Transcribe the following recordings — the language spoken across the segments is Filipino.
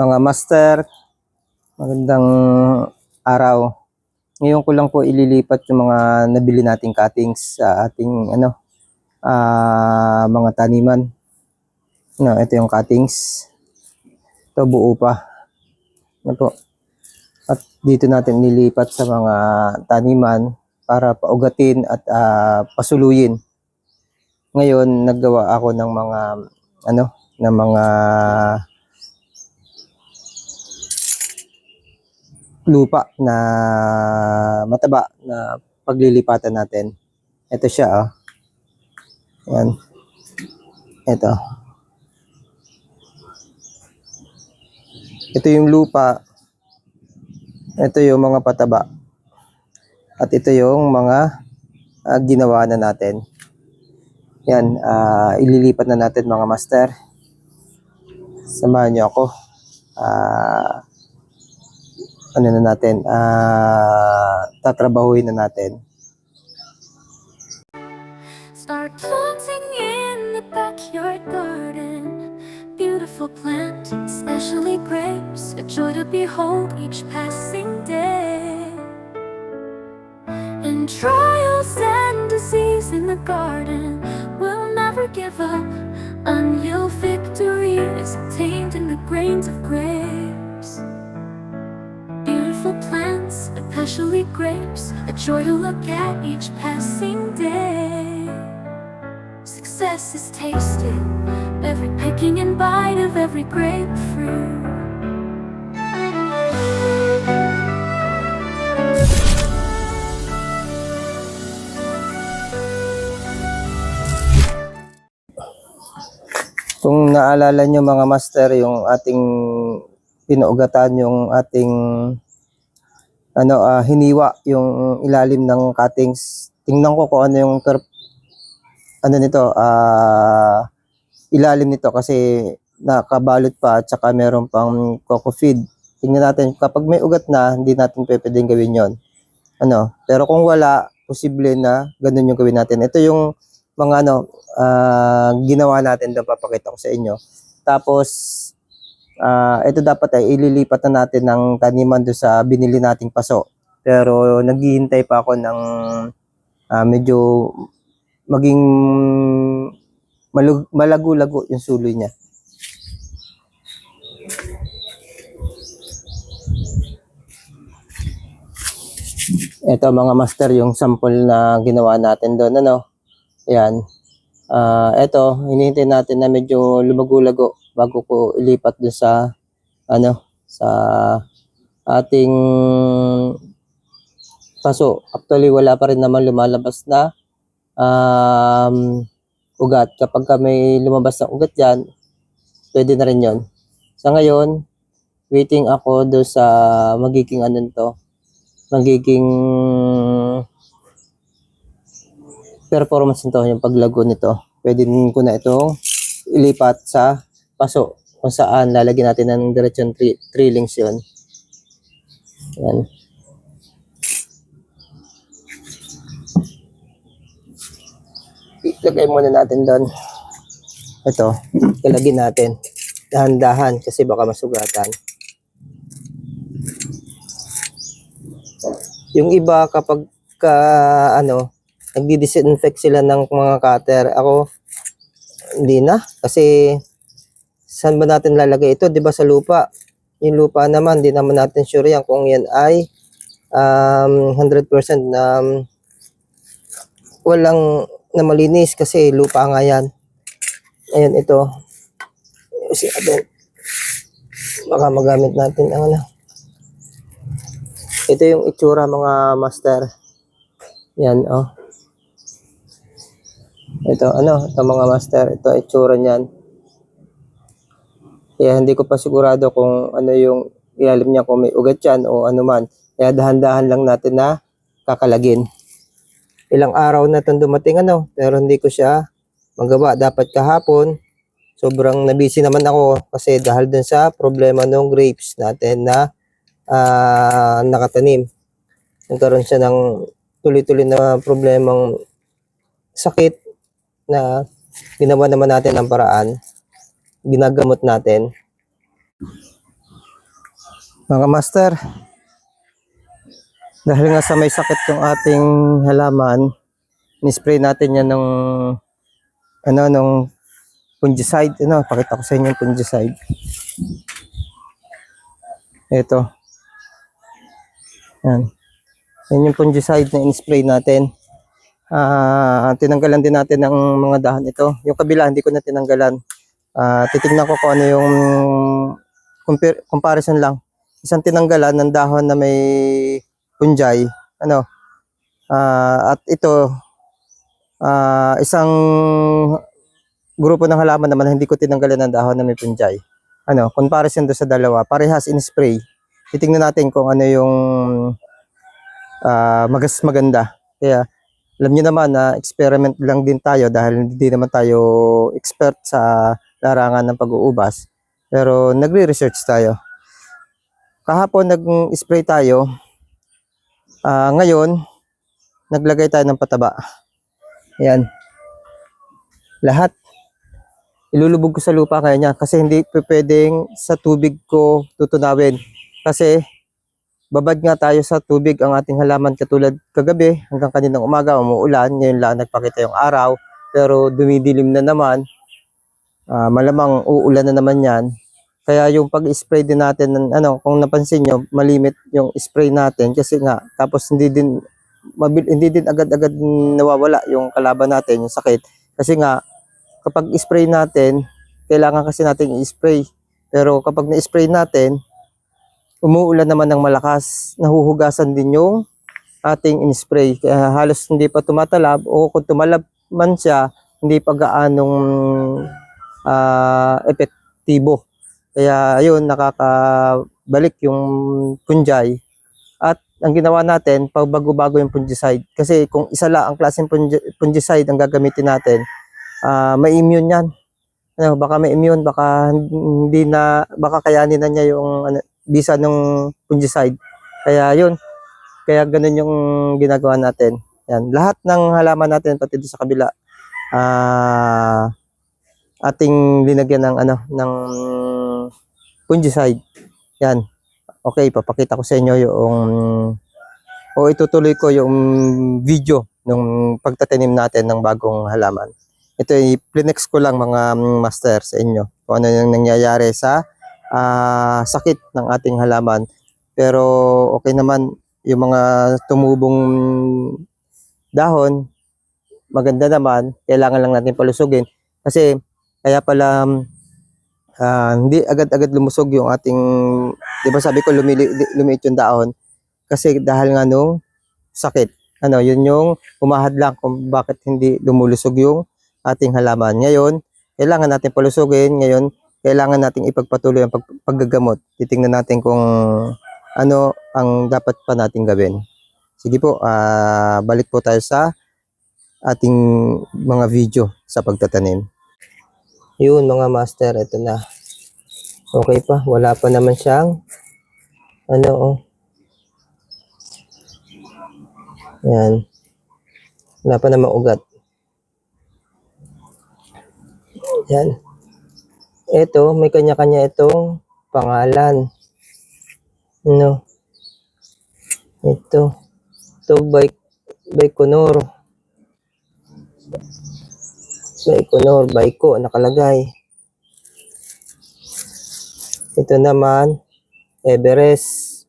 Mga master, magandang araw. Ngayon ko lang po ililipat yung mga nabili nating cuttings sa ating ano ah, mga taniman. No, ito yung cuttings. Ito buo pa. Ano po. At dito natin nilipat sa mga taniman para paugatin at ah, pasuluyin. Ngayon naggawa ako ng mga ano, ng mga lupa na mataba na paglilipatan natin. Ito siya, oh. Yan. Ito. Ito yung lupa. Ito yung mga pataba. At ito yung mga ah, ginawa na natin. Yan, ah, ililipat na natin mga master. Samahan niyo ako. Ah, ano na natin, ah, tatrabahuin na natin. Start planting in the backyard garden. Beautiful plant, especially grapes. A joy to behold each passing day. And trials and disease in the garden will never give up until victory is attained in the grains of grapes. Especially grapes, a joy to look at each passing day. Success is tasted, every picking and bite of every grapefruit. Kung naalala nyo mga master, yung ating pinuugatan, yung ating ano, ah, hiniwa, yung ilalim ng cuttings. Tingnan ko kung ano yung per, ano nito, ah, ilalim nito kasi nakabalot pa at saka meron pang coco feed. Tingnan natin, kapag may ugat na, hindi natin pwedeng gawin yon Ano, pero kung wala, posible na ganun yung gawin natin. Ito yung mga ano, ah, ginawa natin doon, papakita ko sa inyo. Tapos, ah, ito dapat ay ililipat na natin ng taniman doon sa binili nating paso. Pero naghihintay pa ako ng ah, medyo maging malago-lago yung suloy niya. Ito mga master yung sample na ginawa natin doon ano. Yan. Ah, ito hinihintay natin na medyo lumago-lago bago ko ilipat doon sa ano sa ating paso. Actually wala pa rin naman lumalabas na um, ugat. Kapag ka may lumabas na ugat yan, pwede na rin yon. Sa ngayon, waiting ako do sa magiging ano to, magiging performance nito, yung paglago nito. Pwede ko na itong ilipat sa paso kung saan lalagyan natin ng diretsyon tri- trillings yun. Yan. Ilagay muna natin doon. Ito, ilagay natin. Dahan-dahan kasi baka masugatan. Yung iba kapag ka, ano, nagdi-disinfect sila ng mga cutter. Ako, hindi na. Kasi, saan ba natin lalagay ito? 'Di ba sa lupa? Yung lupa naman, di naman natin sure yan kung yan ay um, 100% na um, walang na malinis kasi lupa nga yan. Ayan, ito. Si Adol. Baka magamit natin ang ano. Ito yung itsura mga master. Yan, oh. Ito, ano, ito mga master. Ito, itsura niyan. Kaya hindi ko pa sigurado kung ano yung ilalim niya, kung may ugat yan o ano man. Kaya dahan-dahan lang natin na kakalagin. Ilang araw na itong dumating, ano, pero hindi ko siya magawa. Dapat kahapon, sobrang nabisi naman ako kasi dahil dun sa problema ng grapes natin na ah, nakatanim. Nagkaroon siya ng tuloy-tuloy na problemang sakit na ginawa naman natin ang paraan. Ginagamot natin. Mga master, dahil nga sa may sakit yung ating halaman, ni-spray natin yan ng ano, nung fungicide. Ano, pakita ko sa inyo yung fungicide. Ito. Yan. Yan yung fungicide na in-spray natin. Ah, tinanggalan din natin ng mga dahon ito. Yung kabila, hindi ko na tinanggalan. Ah, titingnan ko kung ano yung compar- comparison lang. Isang tinanggalan ng dahon na may punjay, ano? Ah, at ito ah, isang grupo ng halaman naman na hindi ko tinanggalan ng dahon na may punjay. Ano, comparison do sa dalawa, parehas in spray. Titingnan natin kung ano yung ah, magas maganda. Kaya alam niyo naman na experiment lang din tayo dahil hindi naman tayo expert sa larangan ng pag-uubas. Pero nagre-research tayo. Kahapon nag-spray tayo. Ah, ngayon, naglagay tayo ng pataba. Ayan. Lahat. Ilulubog ko sa lupa kaya niya kasi hindi pwedeng sa tubig ko tutunawin. Kasi babad nga tayo sa tubig ang ating halaman katulad kagabi hanggang kaninang umaga umuulan. Ngayon lang nagpakita yung araw pero dumidilim na naman. Ah, malamang uulan na naman yan. Kaya yung pag-spray din natin, ng, ano, kung napansin nyo, malimit yung spray natin kasi nga, tapos hindi din, mabil, hindi din agad-agad nawawala yung kalaban natin, yung sakit. Kasi nga, kapag spray natin, kailangan kasi natin i-spray. Pero kapag na-spray natin, umuulan naman ng malakas, nahuhugasan din yung ating in-spray. Kaya halos hindi pa tumatalab o kung tumalab man siya, hindi pa gaanong ah, epektibo. Kaya ayun, nakakabalik yung punjay. At ang ginawa natin, pagbago-bago yung fungicide. Kasi kung isa lang ang klaseng fungi- fungicide ang gagamitin natin, ah may immune yan. Ano, baka may immune, baka hindi na, baka kayanin na niya yung ano, bisa ng fungicide. Kaya yun, kaya ganun yung ginagawa natin. Yan, lahat ng halaman natin, pati doon sa kabila, ah ating linagyan ng ano ng fungicide. Yan. Okay, papakita ko sa inyo yung o itutuloy ko yung video ng pagtatanim natin ng bagong halaman. Ito ay plinex ko lang mga master sa inyo kung ano yung nangyayari sa ah, sakit ng ating halaman. Pero okay naman yung mga tumubong dahon, maganda naman, kailangan lang natin palusugin. Kasi kaya pala ah, hindi agad-agad lumusog yung ating, di ba sabi ko lumili, lumiit yung dahon. Kasi dahil nga nung sakit, ano, yun yung humahadlang kung bakit hindi lumulusog yung ating halaman. Ngayon, kailangan natin palusugin. Ngayon, kailangan nating ipagpatuloy ang pag, paggagamot. Titingnan natin kung ano ang dapat pa nating gawin. Sige po, ah, balik po tayo sa ating mga video sa pagtatanim. Yun mga master, ito na. Okay pa, wala pa naman siyang ano oh. Yan. Wala pa namang ugat. Yan. Ito, may kanya-kanya itong pangalan. No. Ito. Ito, Baik Baikonur. Baikonur, Baiko, nakalagay. Ito naman, Everest.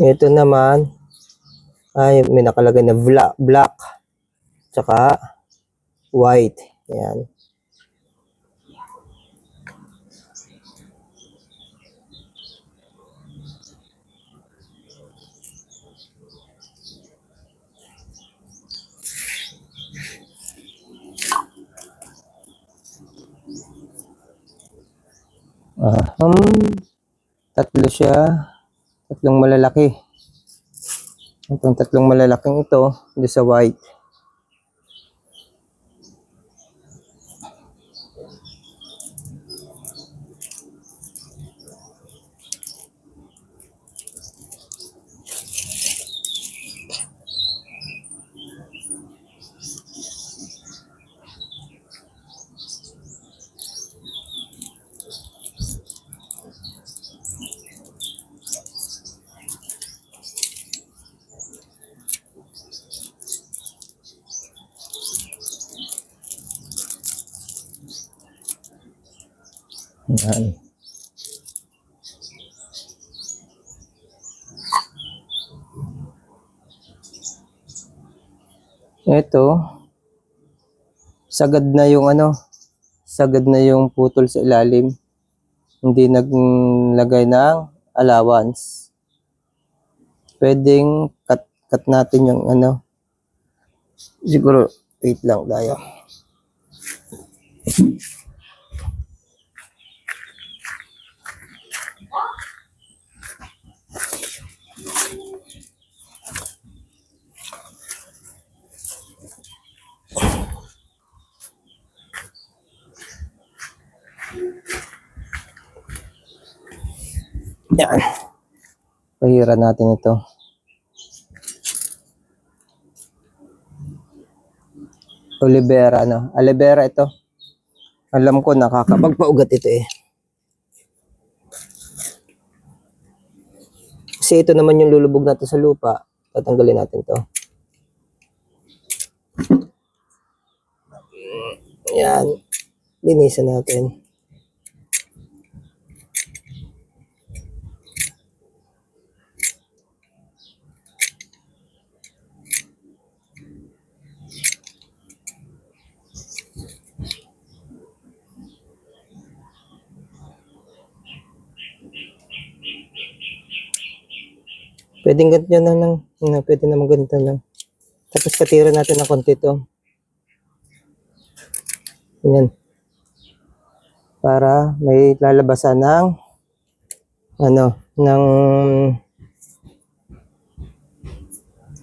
Ito naman, ay may nakalagay na black, black tsaka white. Ayan. Ah, um, tatlo siya. Tatlong malalaki. Itong tatlong malalaking ito, hindi sa white. Yan. Ito, sagad na yung ano, sagad na yung putol sa ilalim. Hindi naglagay ng allowance. Pwedeng cut, cut natin yung ano. Siguro, wait lang tayo. Yan. Pahiran natin ito. Olivera, ano? Olivera ito. Alam ko nakakapagpaugat ito eh. Kasi ito naman yung lulubog natin sa lupa. Tatanggalin natin to. Yan. Linisan natin. Pwedeng ganito na lang. Na, pwede naman ganito lang. Tapos katira natin ng konti to. Yan. Para may lalabasan ng ano, ng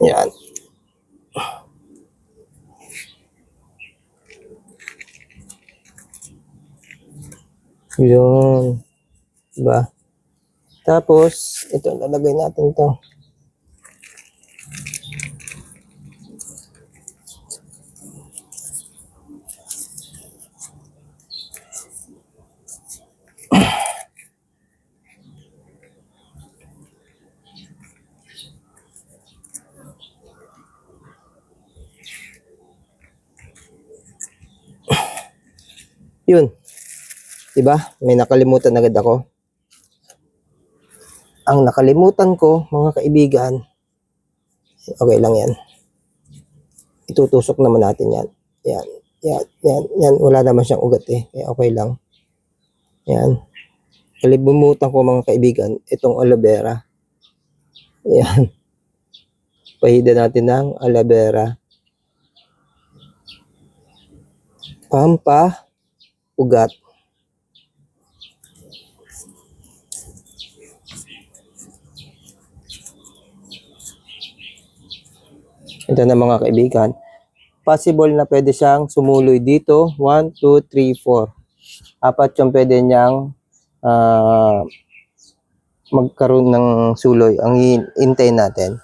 yan. Yun. Diba? Tapos, ito, lalagay natin to. Yun. Diba? May nakalimutan agad ako. Ang nakalimutan ko, mga kaibigan, okay lang yan. Itutusok naman natin yan. Yan, yan, yan, yan. Wala naman siyang ugat eh. Kaya okay lang. Yan. Kalimutan ko mga kaibigan, itong aloe vera. Yan. Pahida natin ng aloe vera. Pampa, ugat. Ito na mga kaibigan. Possible na pwede siyang sumuloy dito. 1, 2, 3, 4. Apat yung pwede niyang ah, magkaroon ng suloy. Ang hin- hintay natin.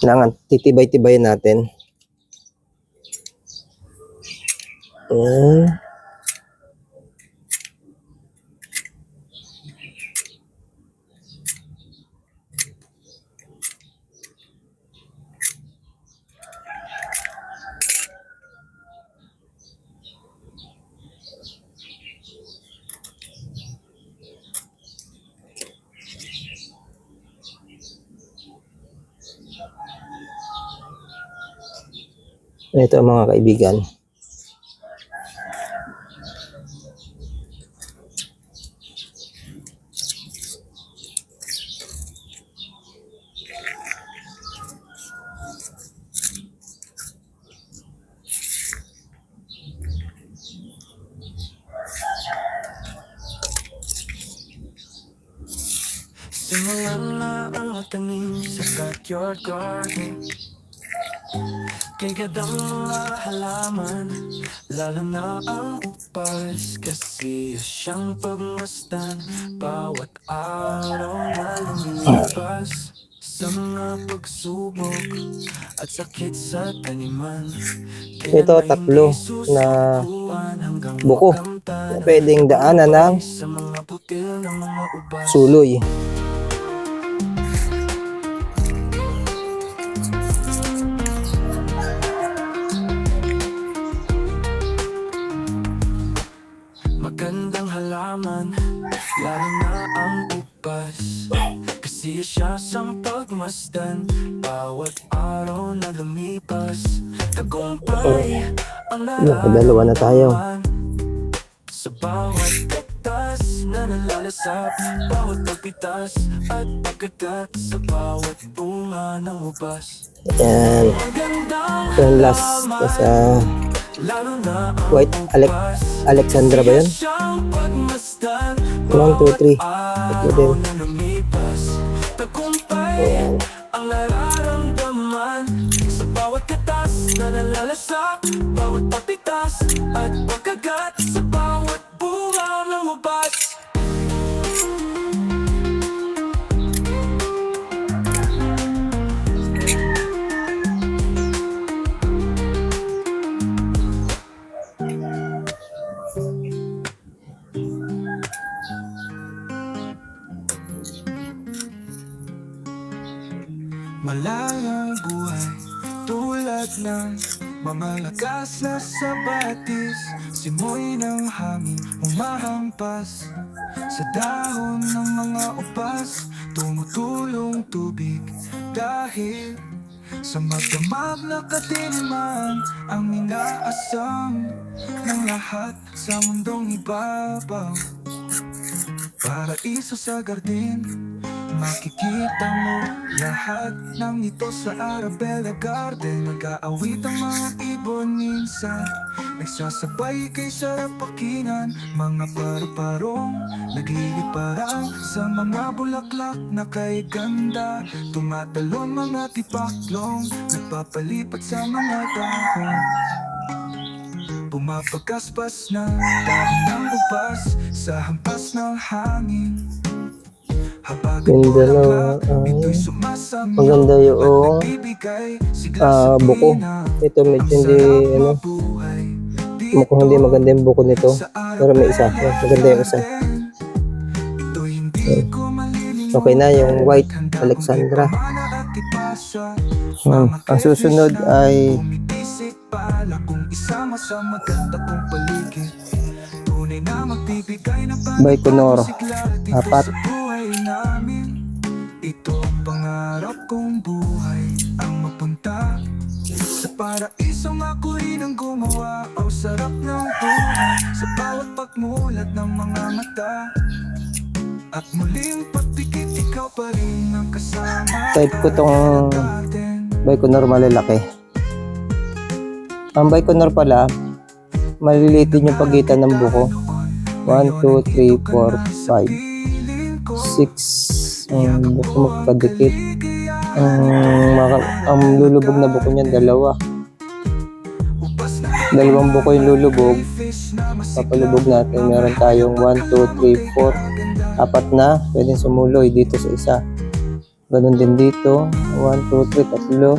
Kailangan titibay-tibay natin. Mm. Ito mga kaibigan. Simulan na ang tanim sa backyard garden Gadang mga halaman Lalo na ang upas. Kasi siyang pagmasdan Bawat araw na lumipas. Sa mga pagsubok At sakit sa taniman Ito, tatlo na buko. makamtan Pwedeng daanan ng Sa mga putil ng mga ubas suloy. pagmasdan Bawat araw na lumipas Tagumpay ang Nakadalawa na tayo. Sa bawat tektas na nalalasap Bawat pagpitas at pagkagat Sa bawat bunga ng ubas Yan. Magandang Yan last. Sa ang White Alec. Alexandra ba pagmasdan, 1, 2, 3. araw din. Tagumpay ang nararamdaman Sa bawat katas na nalalasak Bawat papitas at pagkagat Malayang buhay tulad ng mga lakas na sabatis Simoy ng hangin umahampas Sa dahon ng mga upas. Tumutulong tubig dahil sa magdamag na katiliman Ang inaasam ng lahat sa mundong ibabaw. Paraiso sa gardin Makikita mo. Lahat ng ito sa Arabella Garden. Nag-aawit ang mga ibon minsan. Nagsasabay kay sarap pakingan Mga paru-parong nagliliparang Sa mga bulaklak na kay ganda. Tumatalon mga tipaklong. Nagpapalipat sa mga dahon Pumapagkaspas na dahon ng upas. Sa hampas ng hangin Yung dalawa, ay, maganda yung, ah, buko. Ito medyo hindi, ano, mukhang hindi maganda yung buko nito. Pero may isa. Maganda yung isa. Okay na yung white Alexandra. Hmm. Ang susunod ay Baikonur. Apat. Pangarap kong buhay Ang mapunta Sa paraisong ako rin ang gumawa Ang sarap ng buhay Sa bawat pagmulat ng mga mata At muling pagdikit ikaw pa rin ang kasama Type ko tong Baikonur malalaki. Ang Baikonur pala, maliliit din yung pagitan ng buko. 1, 2, 3, 4, 5, 6. Ang buko magkadikit. Ang, maka- ang lulubog na buko niyan, dalawa. Dalawang buko yung lulubog. Papalubog natin. Meron tayong 1, 2, 3, 4. Apat na. Pwedeng sumuloy dito sa isa. Ganon din dito. 1, 2, 3, tatlo.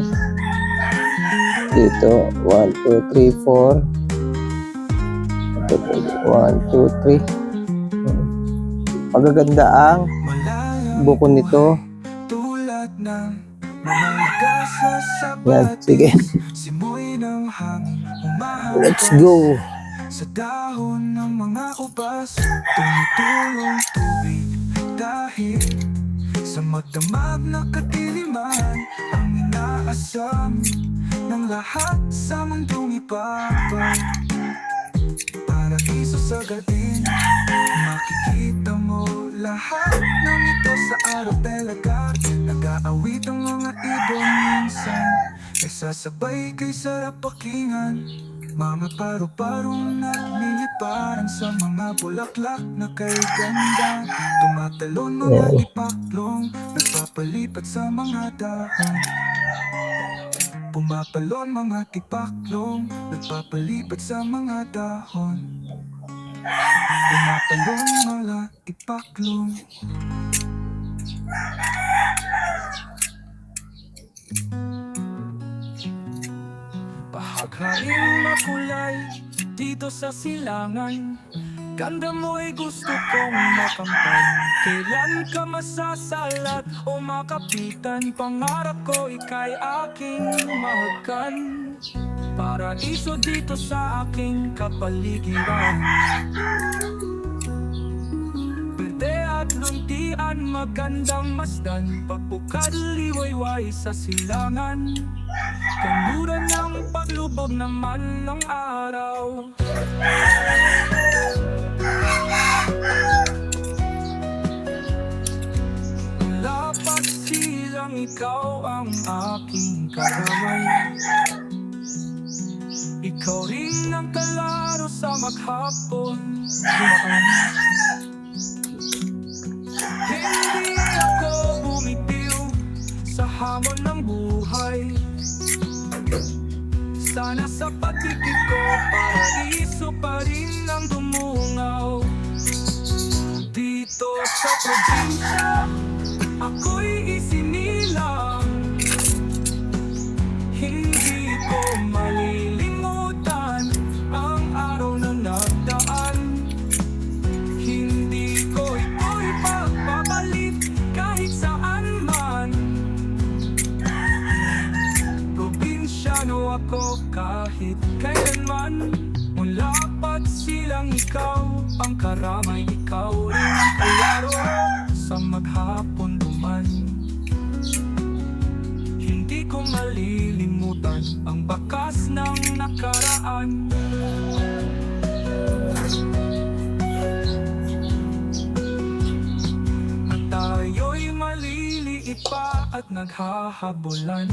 Dito. 1, 2, 3, 4. 1, 2, 3. Magaganda ang buko nito. Yan, sige. Let's go. Sa dahon ng mga kubas Tumutulong tubig Dahil sa magdamag na kadiliman Ang inaasam ng lahat sa mundong ibabaw Paraiso sa gatin Makikita lahat ng ito sa Arabella Garden Nag-aawit ang mga ibon minsan. Nagsasabay kay sarap pakingan Mga paru-parong nagliliparan sa mga bulaklak na kay ganda. Tumatalon mga Yeah. ipaklong Nagpapalipat sa mga dahon. Pumapalon mga tipaklong Nagpapalipat sa mga dahon Pumapalon mga tipaklong Bahagharing makulay dito sa silangan. Ganda mo'y gusto kong makampay Kailan ka masasalat o makapitan? Pangarap ko ika'y aking mahagan Paraiso dito sa aking kapaligiran. Berde at lunti luntian magandang masdan. Pagpukad liwayway sa silangan. Kanduran ng paglubog naman ng araw. Lapat silang ikaw ang aking karamay Ikaw rin ang kalaro sa maghapon. Hindi ako bumitiw sa hamon ng buhay. Sana sa patigid ko paraiso pa rin ang dumungaw. Dito sa probinsya ikaw Ang karamay ikaw rin kalaro Sa maghapon duman. Hindi ko malilimutan Ang bakas ng nakaraan. At tayo'y maliliit pa at naghahabulan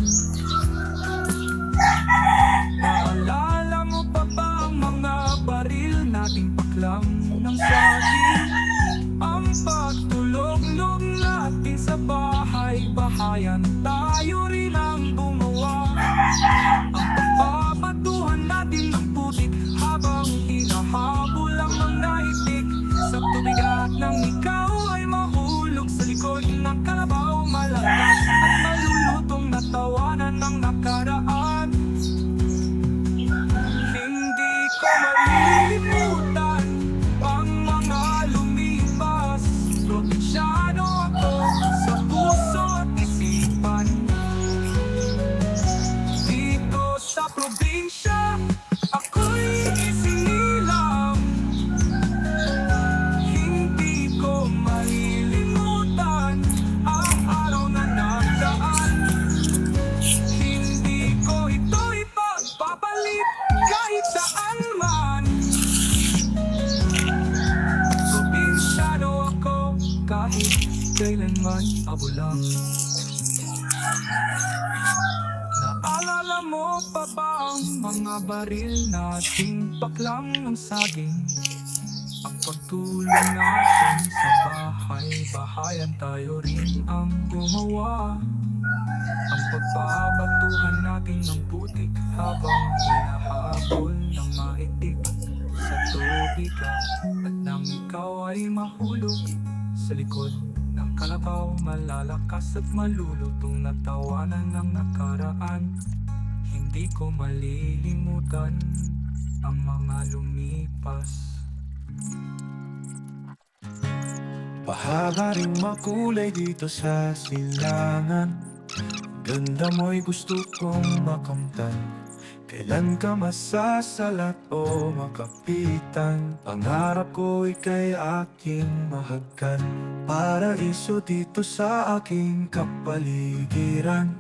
nating paklang ng saging. Ang pagtulong natin sa bahay-bahayan tayo rin ang gumawa. Ang pagbabatuhan natin ng putik habang hinahabol ng maitik sa tubig at nang ikaw ay mahulog sa likod ng kalabaw malalakas at malulutong natawanan ng nakaraan. Hindi ko malilimutan ang mga lumipas. Bahaba rin makulay dito sa silangan. Ganda mo'y gusto kong makamtan. Kailan ka masasalat o makapitan? Pangarap ko ika'y aking mahagkan. Paraiso dito sa aking kapaligiran.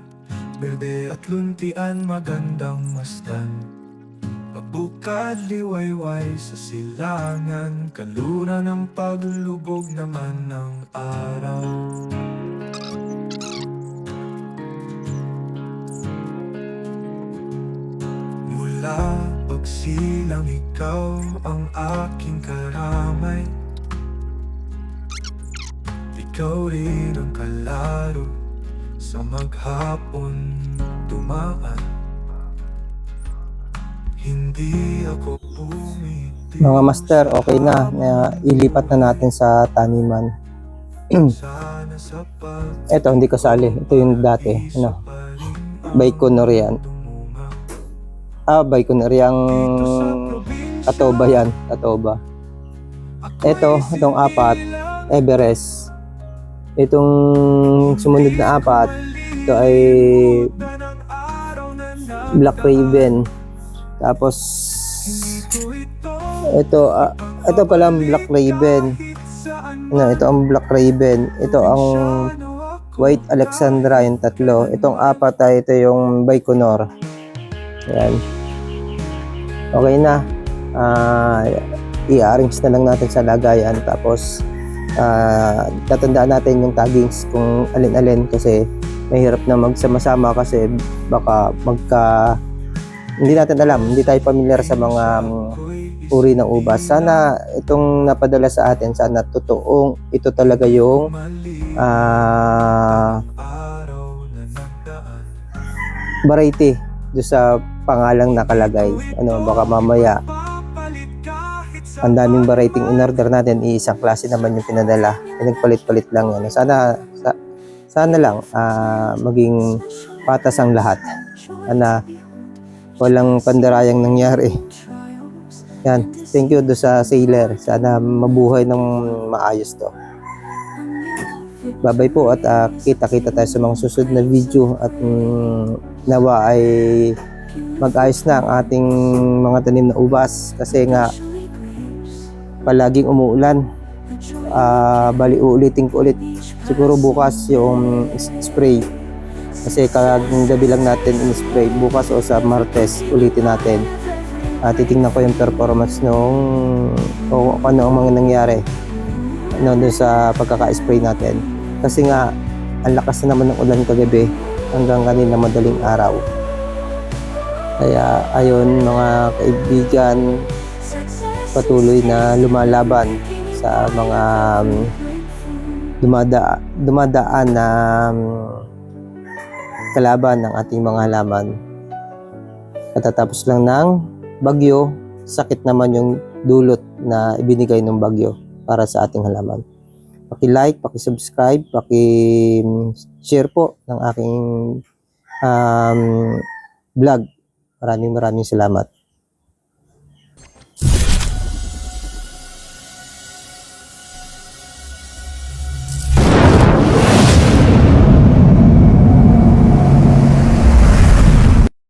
Berde at luntian magandang masdan Pabukad liwayway sa silangan Kaluna ng paglubog naman ng araw. Mula pagsilang ikaw ang aking karamay. Ikaw rin ang kalaro sa maghapon dumaan Mga master, okay na. na ilipat na natin sa taniman. Ito, hindi kasali. Ito yung dati. Ano? Baikonur yan. Ah, Baikonur. Yung Katoba yan. Katoba. Ito, itong apat. Everest. Itong sumunod na apat. Ito ay Black Raven. Tapos ito ah, ito pala ang Black Raven. ano, ito ang Black Raven, ito ang White Alexandra, yung tatlo. Itong apat ay ito yung Baikonur. Yan. Okay na. Ah, i-arrange na lang natin sa lagayan tapos ah, tatandaan natin yung taggings kung alin-alin kasi mahirap na magsama-sama kasi baka magka hindi natin alam, hindi tayo familiar sa mga mm, uri ng ubas. Sana itong napadala sa atin, sana totoong ito talaga yung ah, variety do sa pangalang nakalagay. Ano, baka mamaya ang daming variety in order natin, iisang klase naman yung pinadala. Pinagpalit-palit lang yan. Sana, sa, sana lang ah, maging patas ang lahat. Sana walang pandarayang nangyari. Yan. Thank you do sa sailor. Sana mabuhay ng maayos to. Babay po at ah, kita-kita tayo sa mga susunod na video at mm, nawa ay mag-ayos na ang ating mga tanim na ubas kasi nga palaging umuulan. Ah, bali uulitin ko ulit siguro bukas yung spray kasi kaging gabi lang natin in-spray. Bukas o sa Martes ulitin natin. Ah, titingnan ko yung performance nung o ano ang mga nangyari ano, dun sa pagkaka-spray natin. Kasi nga ang lakas na naman ng ulan kagabi hanggang kanina madaling araw. Kaya ayun mga kaibigan patuloy na lumalaban sa mga um, dumada, dumadaan na um, kalaban ng ating mga halaman. Katatapos lang ng bagyo, sakit naman yung dulot na ibinigay ng bagyo para sa ating halaman. Paki-like, paki-subscribe, paki-share po ng aking um, vlog. Maraming maraming salamat.